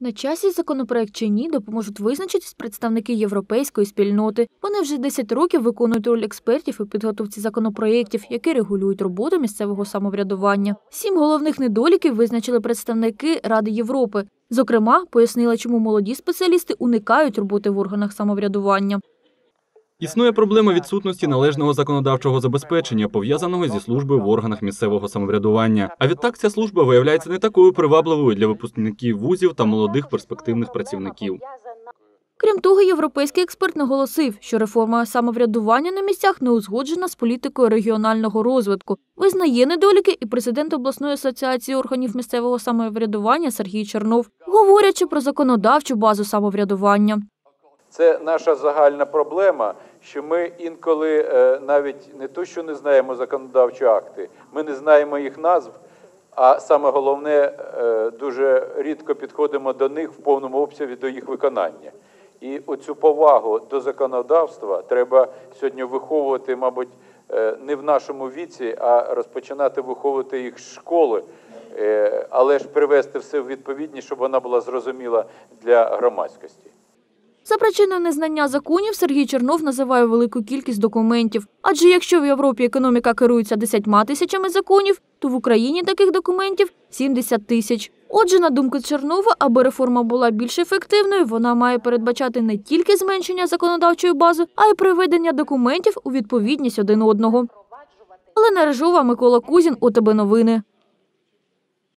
На часі законопроект чи ні допоможуть визначитись представники європейської спільноти. Вони вже 10 років виконують роль експертів у підготовці законопроєктів, які регулюють роботу місцевого самоврядування. Сім головних недоліків визначили представники Ради Європи. Зокрема, пояснила, чому молоді спеціалісти уникають роботи в органах самоврядування. Існує проблема відсутності належного законодавчого забезпечення, пов'язаного зі службою в органах місцевого самоврядування. А відтак ця служба виявляється не такою привабливою для випускників вузів та молодих перспективних працівників. Крім того, європейський експерт наголосив, що реформа самоврядування на місцях не узгоджена з політикою регіонального розвитку. Визнає недоліки і президент обласної асоціації органів місцевого самоврядування Сергій Чернов, говорячи про законодавчу базу самоврядування. Це наша загальна проблема, що ми інколи е, навіть не то, що не знаємо законодавчі акти, ми не знаємо їх назв, а саме головне, е, дуже рідко підходимо до них в повному обсязі до їх виконання. І оцю повагу до законодавства треба сьогодні виховувати, мабуть, е, не в нашому віці, а розпочинати виховувати їх з школи, але ж привести все в відповідність, щоб вона була зрозуміла для громадськості. За причиною незнання законів Сергій Чернов називає велику кількість документів. Адже якщо в Європі економіка керується десятьма тисячами законів, то в Україні таких документів 70 тисяч. Отже, на думку Чернова, аби реформа була більш ефективною, вона має передбачати не тільки зменшення законодавчої бази, а й приведення документів у відповідність один одного. Олена Режова, Микола Кузін, ОТБ Новини.